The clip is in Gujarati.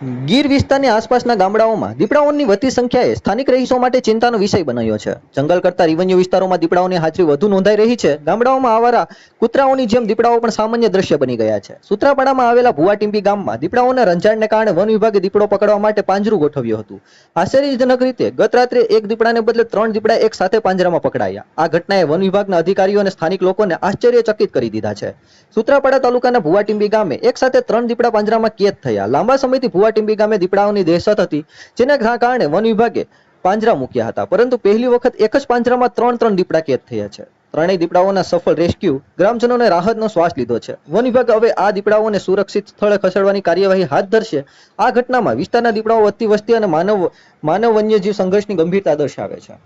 ગીર વિસ્તારની આસપાસના ગામડાઓમાં દીપડાઓની વધતી સંખ્યાએ સ્થાનિક રહીશો માટે ચિંતાનો વિષય બનાવ્યો છે. જંગલ કરતા રિવન્યુ વિસ્તારોમાં દીપડાઓની હાજરી વધુ નોંધાઈ રહી છે. ગામડાઓમાં આવારા કૂતરાઓની જેમ દીપડાઓ પણ સામાન્ય દ્રશ્ય બની ગયા છે. સુત્રાપાડામાં આવેલા ભુવાટીંબી ગામમાં દીપડાઓના રંજાણને કારણે વન વિભાગે દીપડો પકડવા માટે પાંજરું ગોઠવ્યું હતું. આશ્ચર્યજનક રીતે ગત રાત્રે એક દીપડાને બદલે ત્રણ દીપડા એક સાથે પાંજરામાં પકડાયા. આ ઘટનાએ વન વિભાગના અધિકારીઓ અને સ્થાનિક લોકોને આશ્ચર્યચકિત કરી દીધા છે. સુત્રાપાડા તાલુકાના ભુવાટીંબી ગામે એક સાથે ત્રણ દીપડા પાંજરામાં કેદ થયા. લાંબા સમયથી ભુવાટીંબી ગામે દીપડાઓની દહેશત હતી, જેના કારણે વન વિભાગે પાંજરા મૂક્યા હતા. પરંતુ પહેલી વખત એક જ પાંજરામાં ત્રણ ત્રણ દીપડા કેદ થયા છે. ત્રણેય દીપડાઓના સફળ રેસ્ક્યુ ગ્રામજનોને રાહતનો શ્વાસ લીધો છે. વન વિભાગ હવે આ દીપડાઓને સુરક્ષિત સ્થળે ખસેડવાની કાર્યવાહી હાથ ધરશે. આ ઘટનામાં વિસ્તારના દીપડાઓ વધતી વસ્તી અને માનવ માનવ વન્યજીવ સંઘર્ષની ગંભીરતા દર્શાવે છે.